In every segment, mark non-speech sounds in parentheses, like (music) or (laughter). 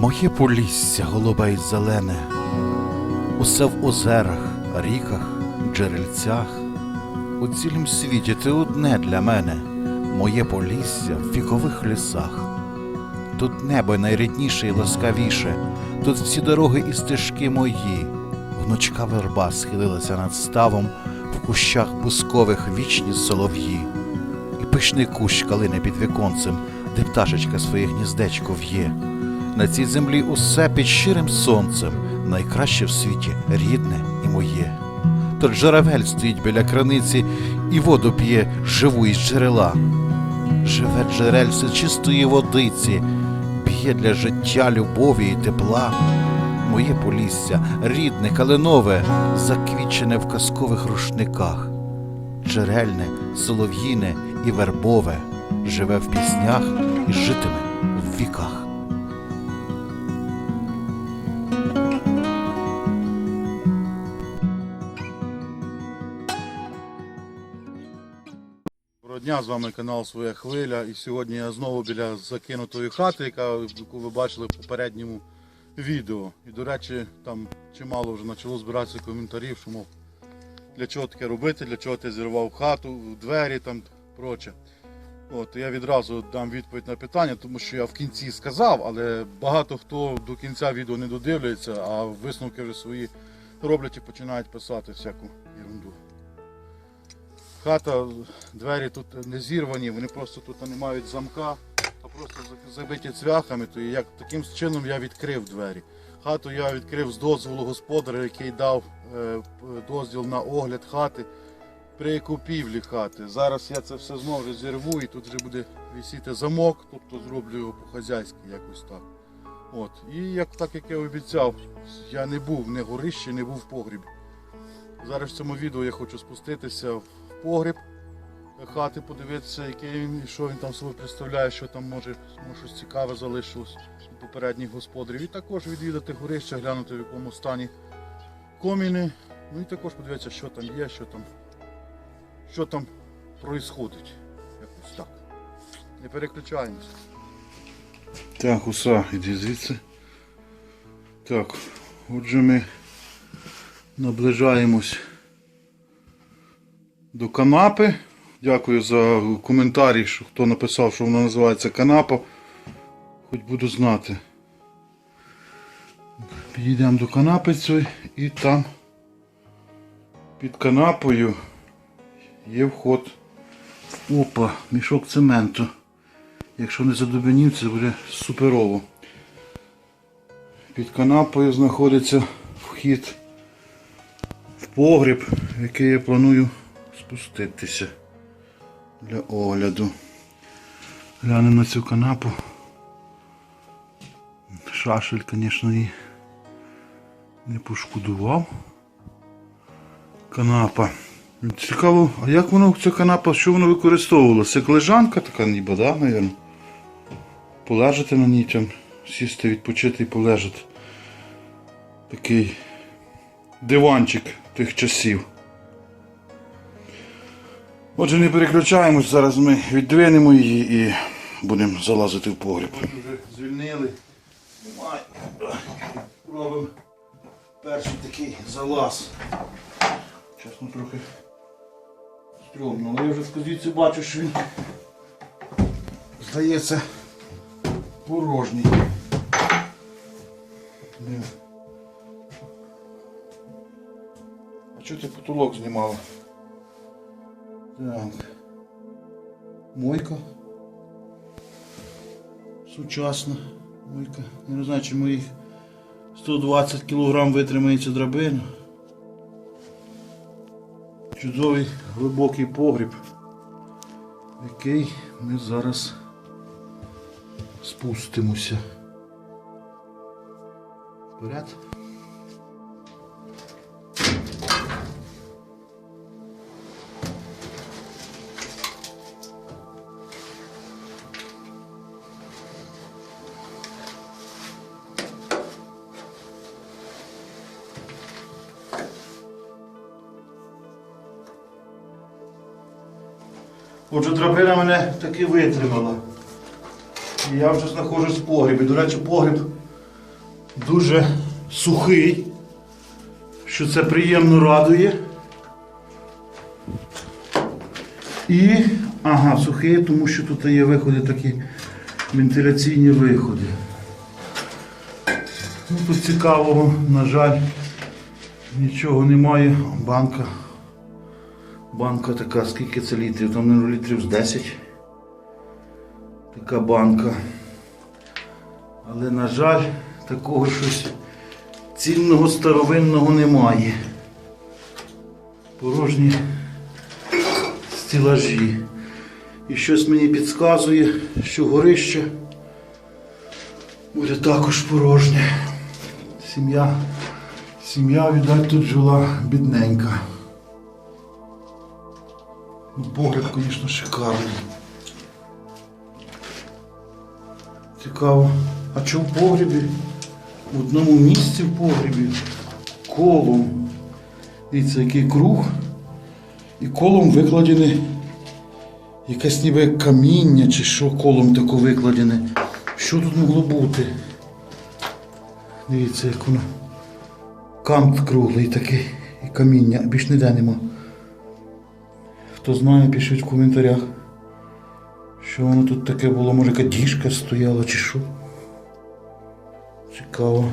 Моє полісся голубе й зелене, усе в озерах, ріках, джерельцях. У цілім світі ти одне для мене, моє полісся в вікових лісах. Тут небо найрідніше і ласкавіше, тут всі дороги і стежки мої. Внучка верба схилилася над ставом, в кущах бускових вічні солов'ї. І пишний кущ калини під віконцем, де пташечка своє гніздечко в'є. На цій землі усе під щирим сонцем, найкраще в світі рідне і моє. Тут журавель стоїть біля краниці і воду п'є живу із джерела. Живе джерельце чистої водиці, п'є для життя любові і тепла. Моє полісся, рідне, калинове, заквічене в казкових рушниках. Джерельне, солов'їне і вербове, живе в піснях і житиме в віках. З вами канал Своя Хвиля. І сьогодні я знову біля закинутої хати, яку ви бачили в попередньому відео. І, до речі, там чимало вже почало збиратися коментарів, що мов, для чого таке робити, для чого ти зірвав хату, двері там проче. От, я відразу дам відповідь на питання, тому що я в кінці сказав, але багато хто до кінця відео не додивлюється, а висновки вже свої роблять і починають писати всяку ерунду. Хата, двері тут не зірвані, вони просто тут не мають замка, а просто забиті цвяхами. То як таким чином я відкрив двері. Хату я відкрив з дозволу господаря, який дав е, дозвіл на огляд хати при купівлі хати. Зараз я це все знову зірву і тут вже буде висіти замок, тобто зроблю його по-хазяйськи якось так. От. І як так як я обіцяв, я не був не горищі, не був в погрібі. Зараз в цьому відео я хочу спуститися в погріб хати, подивитися, який він, і що він там собі представляє, що там може, щось цікаве залишилось від попередніх господарів. І також відвідати горище, глянути в якому стані коміни. Ну і також подивитися, що там є, що там, що там происходить. Якось так. Не переключаємося. Так, уса, іди звідси. Так, отже ми наближаємось до канапи. Дякую за коментарі, що хто написав, що вона називається канапа. Хоч буду знати. Підійдемо до канапи цієї і там під канапою є вход. Опа, мішок цементу. Якщо не задубенів, це буде суперово. Під канапою знаходиться вхід в погріб, який я планую спуститися для огляду. Глянемо на цю канапу. Шашель, звісно, її не пошкодував. Канапа. Цікаво, а як воно ця канапа, що воно використовувалося? Це лежанка така ніби, да, мабуть? Полежати на ній, там, сісти, відпочити і полежати. Такий диванчик тих часів. Отже, не переключаємось, зараз ми віддвинемо її і будемо залазити в погріб. Вже звільнили. Немає. Перший такий залаз. Чесно трохи стрьомно, але я вже звідси бачу, що він здається порожній. А чого ти потолок знімала? Так. Мойка. Сучасна мойка. Я не знаю, чи моїх 120 кг витримається драбина. Чудовий глибокий погріб, який ми зараз спустимося. Вперед. Отже, драбина мене таки витримала. І я вже знаходжусь в погрібі. До речі, погріб дуже сухий, що це приємно радує. І, ага, сухий, тому що тут є виходи такі вентиляційні виходи. Ну, тут цікавого, на жаль, нічого немає. Банка. Банка така, скільки це літрів? Там, мабуть, літрів з 10. Така банка. Але, на жаль, такого щось цінного старовинного немає. Порожні стілажі. І щось мені підказує, що горище буде також порожнє. Сім'я, сім'я, віддать, тут жила бідненька. Погляд, звісно, шикарний. Цікаво. А чи в погрібі? В одному місці в погрібі колом. Дивіться, який круг. І колом викладене якесь ніби каміння чи що колом тако викладене. Що тут могло бути? Дивіться, як воно. Кант круглий такий і каміння, більш ніде нема. Хто знає, пишіть в коментарях. Що воно тут таке було, може яка діжка стояла чи що. Цікаво.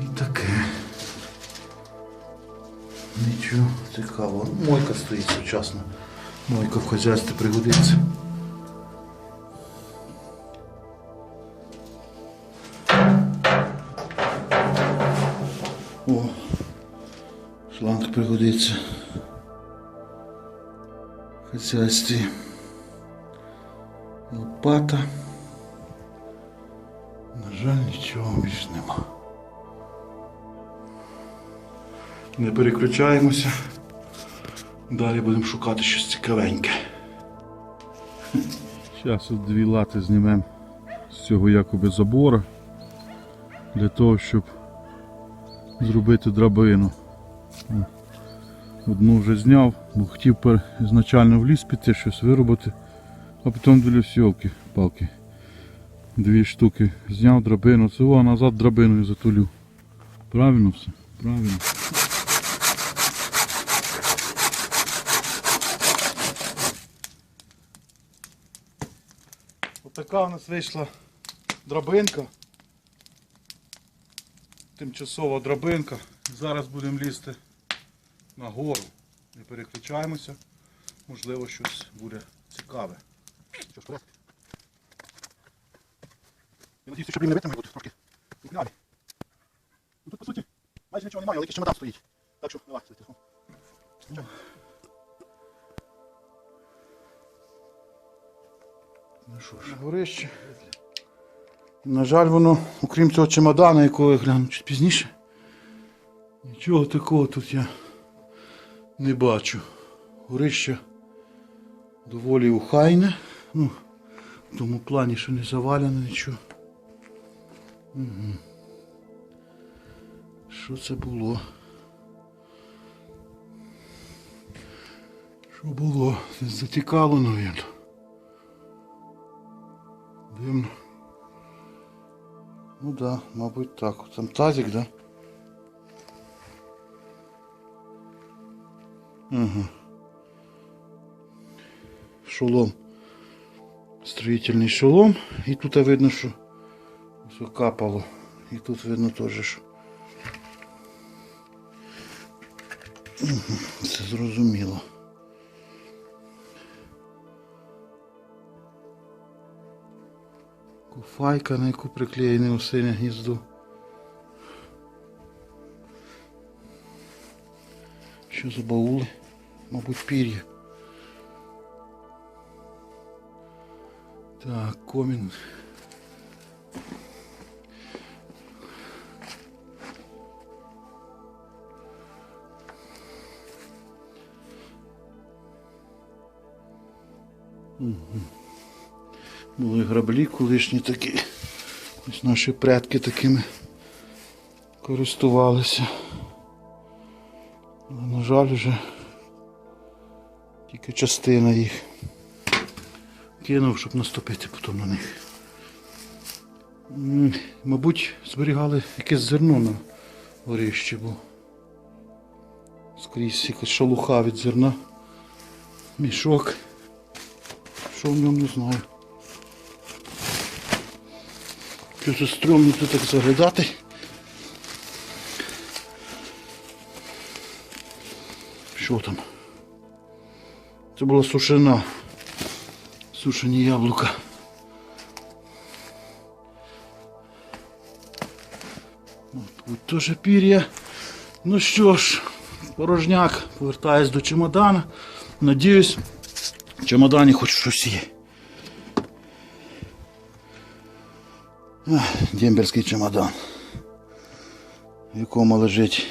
І таке. Нічого цікавого. Мойка стоїть сучасна. Мойка в хазяйстві пригодиться. Пригодиться. В хазяйстві. Лопата. На жаль, нічого більш нема. Не переключаємося. Далі будемо шукати щось цікавеньке. Зараз дві лати знімемо з цього якоби забора для того, щоб зробити драбину. Одну вже зняв, бо хотів ізначально в ліс піти, щось виробити, а потім дивлюсь йолки палки. Дві штуки зняв драбину, це о, назад драбиною затулю. Правильно все? Правильно. Отака у нас вийшла драбинка. Тимчасова драбинка. Зараз будемо лізти на гору. Не переключаємося. Можливо, щось буде цікаве. Що ж, порядку? Я надіюся, що блін не витримає бути трошки. Погнали. Ну, тут, по суті, майже нічого немає, але якийсь чемодан стоїть. Так що, давай, сидите. Ну що ж, горище. На жаль, воно, окрім цього чемодана, якого я гляну чуть пізніше, нічого такого тут я не бачу. Горище доволі ухайне. Ну, в тому плані, що не заваляно нічого. Угу. Що це було? Що було? Затікало, навіть. Дивно. Ну да, мабуть так. Там тазик, да? Ага. Шолом. Строїтельний шолом. І тут видно, що все капало. І тут видно теж, що. Це зрозуміло. Куфайка, на яку приклеєне осине гніздо. Що за баули? Мабуть, пір'я. Так, комін. Були граблі колишні такі. Ось наші предки такими користувалися. Але, на жаль, вже тільки частина їх. кинув, щоб наступити потім на них. Мабуть, зберігали якесь зерно на горищі, бо скрізь якась шелуха від зерна. Мішок. Що в ньому не знаю. Що це стрьомно тут так заглядати. Що там? Це була сушена. Сушені яблука. Тут теж пір'я. Ну що ж, порожняк, повертаюсь до чемодана. Надіюсь, в чемодані хоч щось є. Ах, Дембельський чемодан, в якому лежить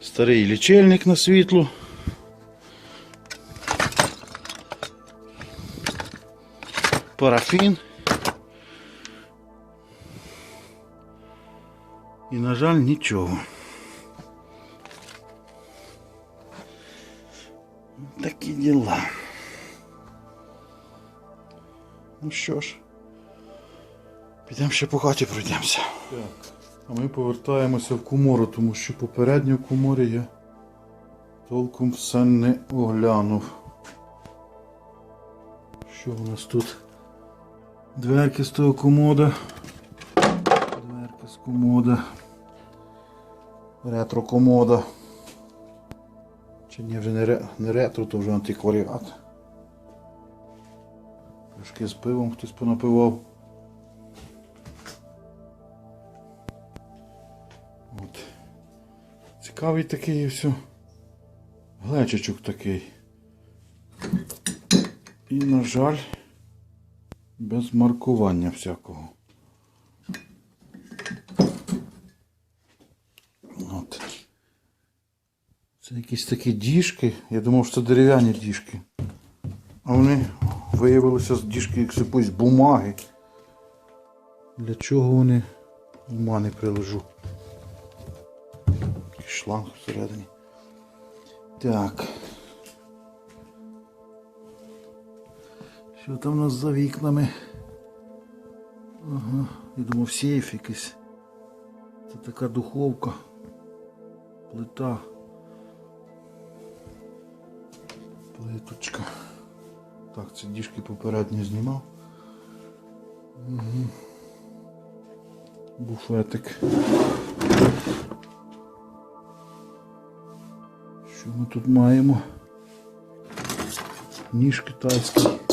старий лічильник на світло. Парафін. І, на жаль, нічого. Такі діла. Ну що ж, підемо ще по хаті пройдемося. Так. А ми повертаємося в комору, тому що попередньо в коморі я толком все не оглянув. Що у нас тут? Дверки з того комода. Дверки з комода. Ретро комода. Чи ні, вже не, ре, не ретро, то вже антикваріат. Пляшки з пивом хтось понапивав. От. Цікавий такий і все. Глечичок такий. І, на жаль, без маркування всякого. От. Це якісь такі діжки. Я думав, що це дерев'яні діжки. А вони виявилися з діжки як якоїсь бумаги. Для чого вони ума не приложу? Шланг всередині. Так. Що там у нас за вікнами? Ага, я думав сейф якийсь. Це така духовка. Плита. Плиточка. Так, ці діжки попередньо знімав. Угу. Буфетик. Що ми тут маємо? Ніж китайський.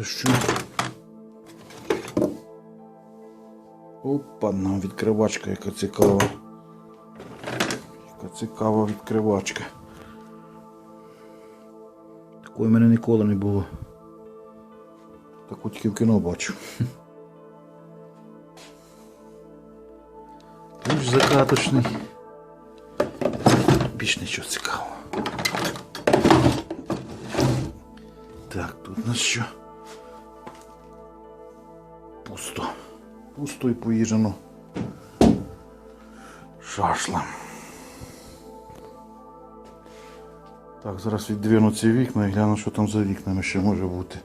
Це що? Опа, нам відкривачка, яка цікава. Яка цікава відкривачка. Такої в мене ніколи не було. Таку тільки в кіно бачу. (laughs) Ключ закаточний. Більш нічого цікавого. Так, тут у нас що? Пусто. Пусто і поїжджено шашлем. Так, зараз віддвину ці вікна і гляну, що там за вікнами ще може бути.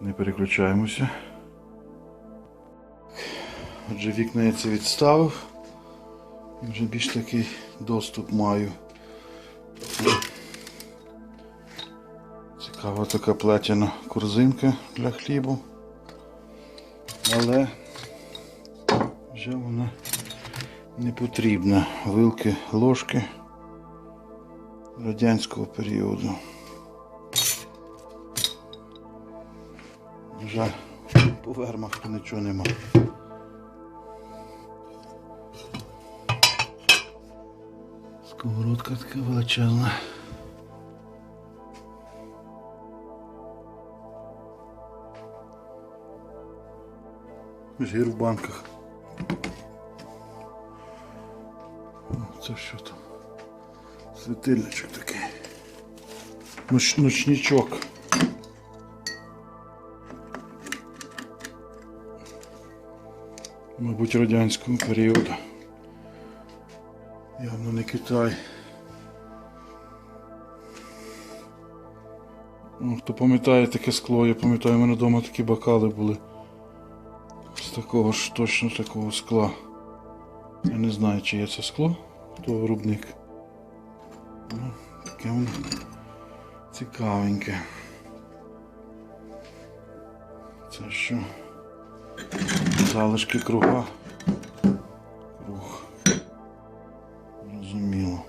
Не переключаємося. Отже, вікна я це відставив. Вже більш такий доступ маю. Цікава така платяна корзинка для хлібу. Але вже вона не потрібна. Вилки, ложки радянського періоду. Жаль, по вермах нічого нема. Сковородка така величезна. Жир в банках. Це що там? Світильничок такий. Ноч, ночничок. Мабуть, радянського періоду. Явно не Китай. Ну, хто пам'ятає таке скло, я пам'ятаю, у мене вдома такі бокали були. Такого ж точно такого скла. Я не знаю, чи є це скло, хто виробник. Ну, таке воно цікавеньке. Це що? Залишки круга. Круг. Розуміло.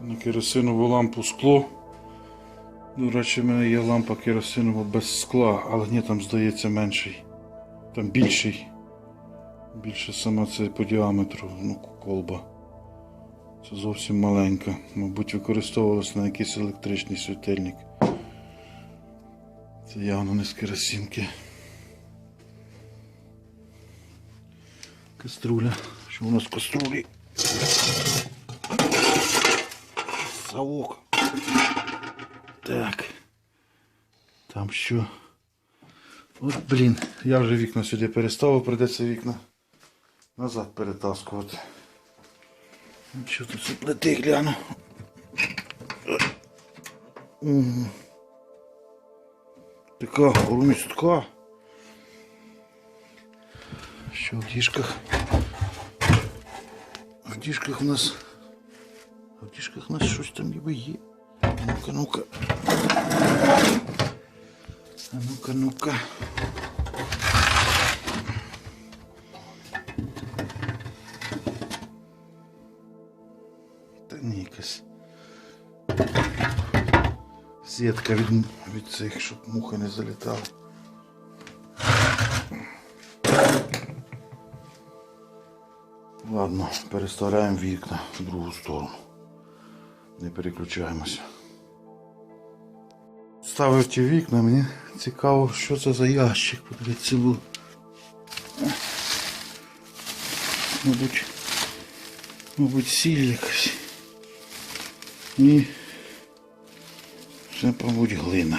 На керосинову лампу скло. До речі, в мене є лампа керосинова без скла, але ні, там здається менший. Там більший. Більше сама це по діаметру, ну, колба. Це зовсім маленька. Мабуть, використовувалася на якийсь електричний світильник. Це явно не з керосинки. Каструля. Що у нас в каструлі? Совок. Так. Там що? От, блін, я вже вікна сюди переставив, прийдеться вікна назад перетаскувати. Ну, Що тут плити гляну? М. Така громістка. Що в діжках? В діжках у нас. В діжках у нас щось там ніби є. Ну-ка, ну-ка. А ну-ка, ну-ка. Та ні, якась. Сітка від, від цих, щоб муха не залітала. Ладно, переставляємо вікна в другу сторону. Не переключаємося. Ставив ті вікна, мені цікаво, що це за ящик. Подивіться, був. Мабуть, мабуть, сіль якась. І це, мабуть, глина.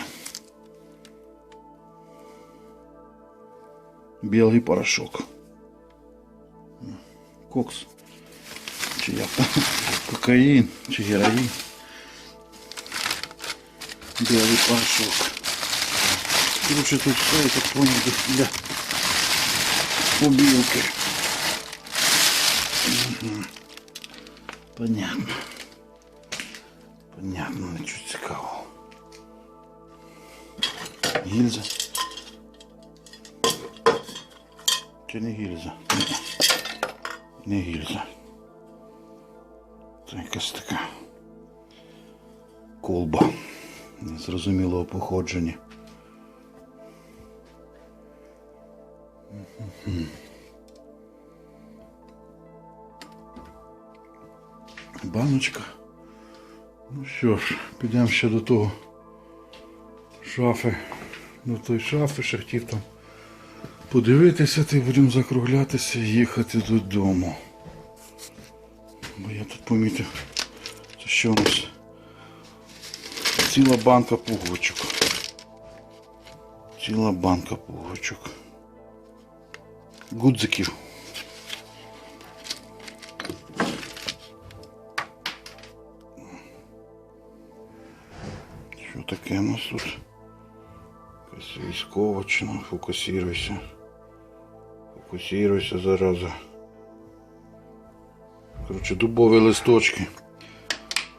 Білий порошок. Кокс. Чи як там? Кокаїн чи героїн. Білий порошок. Короче, тут все, я так для- побілки. Мгм. Понятно. Понятно, нічого цікавого. Гільза. Чи не гільза? Не гільза. Це якась така колба незрозумілого походження. Баночка. Ну що ж, підемо ще до того шафи, до тої шафи, ще хотів там подивитися, ти будемо закруглятися і їхати додому. Бо я тут помітив, що у нас ціла банка пуговичок. Ціла банка пуговичок. Гудзиків. Що таке у нас тут? Якась військовочина, фокусируйся. Фокусируйся, зараза. Коротше, дубові листочки.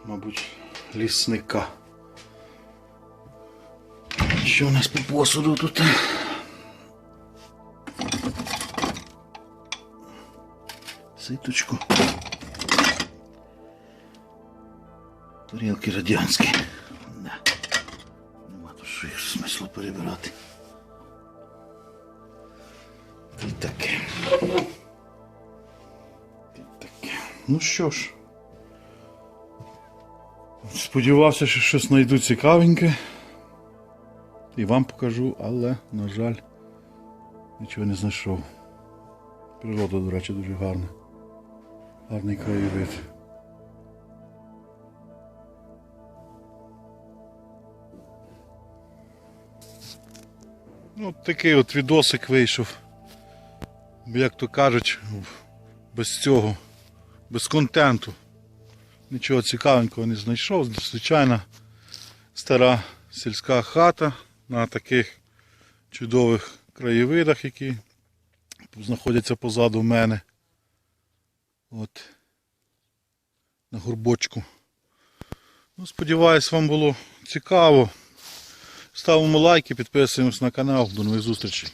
Мабуть, лісника. Що у нас по посуду тут? Ситочку. Тарілки радянські. Да. Нема тут що їх смислу перебирати. Й таке. Та й таке. Ну що ж. Сподівався, що щось знайду цікавеньке. І вам покажу, але, на жаль, нічого не знайшов. Природа, до речі, дуже гарна. Гарний краєвид. Ну, такий от відосик вийшов. Як то кажуть, без цього, без контенту. Нічого цікавенького не знайшов. Звичайна стара сільська хата на таких чудових краєвидах, які знаходяться позаду мене. От. На горбочку. Ну, сподіваюсь, вам було цікаво. Ставимо лайки, підписуємось на канал. До нових зустрічей.